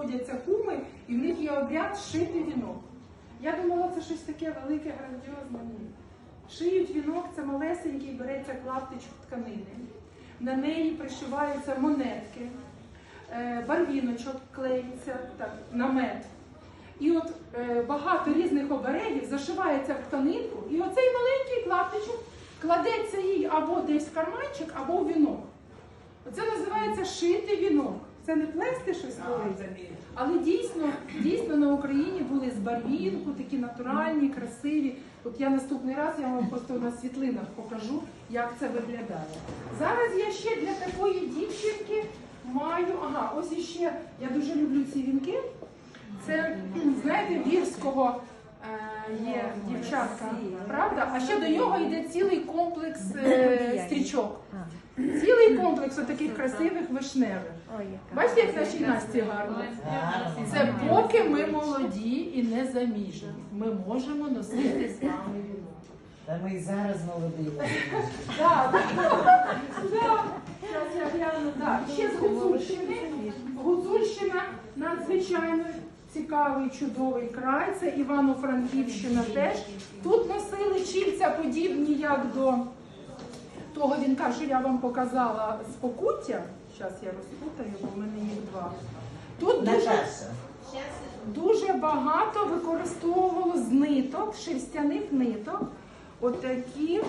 сходяться куми, і в них є обряд шити вінок. Я думала, це щось таке велике, грандіозне. Ні. Шиють вінок, це малесенький, береться клаптичок тканини. На неї пришиваються монетки, е, барвіночок клеїться так, намет. І от е, багато різних оберегів зашивається в тканинку, і оцей маленький клаптичок кладеться їй або десь в карманчик, або в вінок. Оце називається шити вінок. Це не плести щось велике. Але дійсно, дійсно на Україні були з барвінку, такі натуральні, красиві. От я наступний раз я вам просто на світлинах покажу, як це виглядає. Зараз я ще для такої дівчинки маю. Ага, ось іще я дуже люблю ці вінки. Це знаєте, вірського є дівчатка, правда? А ще до нього йде цілий комплекс е, стрічок. Цілий комплекс таких красивих вишневих. Бачите, як нашій Насті гарно? Це поки ми молоді і не заміжні. Ми можемо носити з вами вінок. Та ми і зараз молоді. Так. Так, ще з Гуцульщини. Гуцульщина надзвичайно цікавий, чудовий край. Це Івано-Франківщина теж. Тут носили чільця подібні, як до того вінка, що я вам показала з покуття. Зараз я розпутаю, бо в мене їх два. Тут дуже Дуже багато використовувало з ниток, шерстяних ниток. Отакі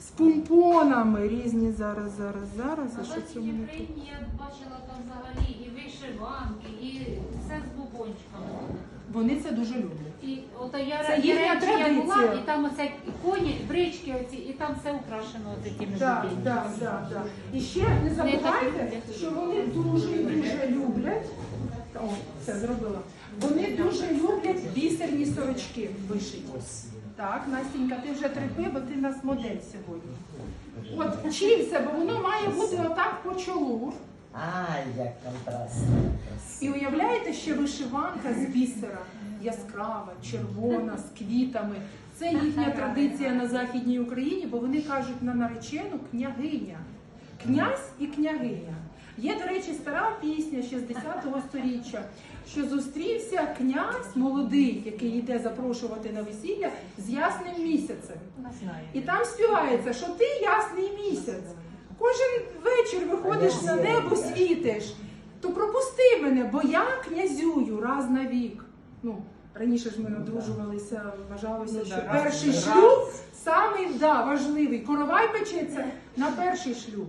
з помпонами різні зараз, зараз, зараз. А що в? Україні я бачила там взагалі і вишиванки, і. Вони це дуже люблять. І ото я Це їхня Яремчі я була, традиція. і там оце коні, брички оці, і там все украшено такими Так, бубінчиками. так, так, так. І ще не забувайте, що вони дуже і дуже люблять. О, це зробила. Вони дуже люблять бісерні сорочки вишиті. Так, Настенька, ти вже трепи, бо ти в нас модель сьогодні. От вчився, бо воно має бути отак по чолу. Ай, як контрастно. І уявляєте, ще вишиванка з бісера, яскрава, червона, з квітами. Це їхня традиція на Західній Україні, бо вони кажуть на наречену княгиня. Князь і княгиня. Є, до речі, стара пісня ще з 10-го сторіччя, що зустрівся князь молодий, який йде запрошувати на весілля з ясним місяцем. І там співається, що ти ясний місяць. Кожен виходиш на небо, світиш. То пропусти мене, бо я князюю раз на вік. Ну, раніше ж ми одружувалися, вважалося, що перший шлюб самий да, важливий. Коровай печеться на перший шлюб.